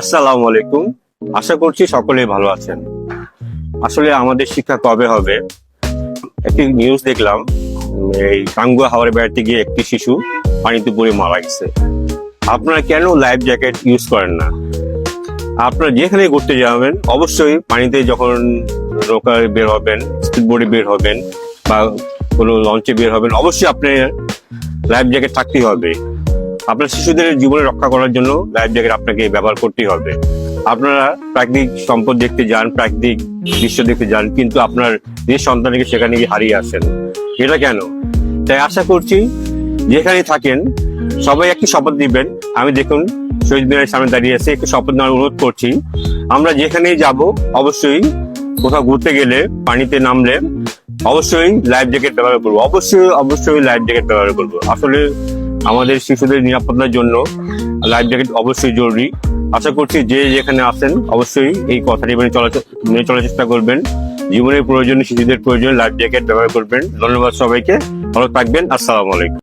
আসসালামু আলাইকুম। আশা করছি সকলেই ভালো আছেন। আসলে আমাদের শিক্ষা কবে হবে? একটি নিউজ দেখলাম, এই টাঙ্গুয়া হাওয়ার বেড়াতে গিয়ে একটি শিশু পানিতে পড়ে মারা গেছে। আপনারা কেন লাইফ জ্যাকেট ইউজ করেন না? আপনারা যেখানে ঘুরতে যাবেন, অবশ্যই পানিতে যখন নৌকায় বের হবেন স্পিড বোর্ডে বের হবেন বা কোনো লঞ্চে বের হবেন, অবশ্যই আপনার লাইফ জ্যাকেট থাকতেই হবে। আপনার শিশুদের জীবনে রক্ষা করার জন্য লাইফ জ্যাকেট আপনাকে ব্যবহার করতেই হবে। আপনারা প্রাকৃতিক সম্পদ দেখতে যান, প্রাকৃতিক দৃশ্য দেখতে যান, কিন্তু আপনার যে সন্তানকে সেখানে গিয়ে হারিয়ে আসেন। এটা কেন? তাই আশা করছি যেখানে থাকেন, সবাই একটি শপথ দিবেন আমি দেখুন, শহীদ মিনারের সামনে দাঁড়িয়ে আছে, একটু শপথ নেওয়ার অনুরোধ করছি। আমরা যেখানেই যাব, অবশ্যই কোথাও ঘুরতে গেলে পানিতে নামলে অবশ্যই লাইফ জ্যাকেট ব্যবহার করব। অবশ্যই অবশ্যই লাইফ জ্যাকেট ব্যবহার করব। আসলে আমাদের শিশুদের নিরাপত্তার জন্য লাইফ জ্যাকেট অবশ্যই জরুরি। আশা করছি যে যেখানে আসেন, অবশ্যই এই কথাটি মেনে চলা মেনে চলার চেষ্টা করবেন। জীবনের প্রয়োজনে শিশুদের প্রয়োজনে লাইফ জ্যাকেট ব্যবহার করবেন। ধন্যবাদ সবাইকে। ভালো থাকবেন। আসসালামু আলাইকুম।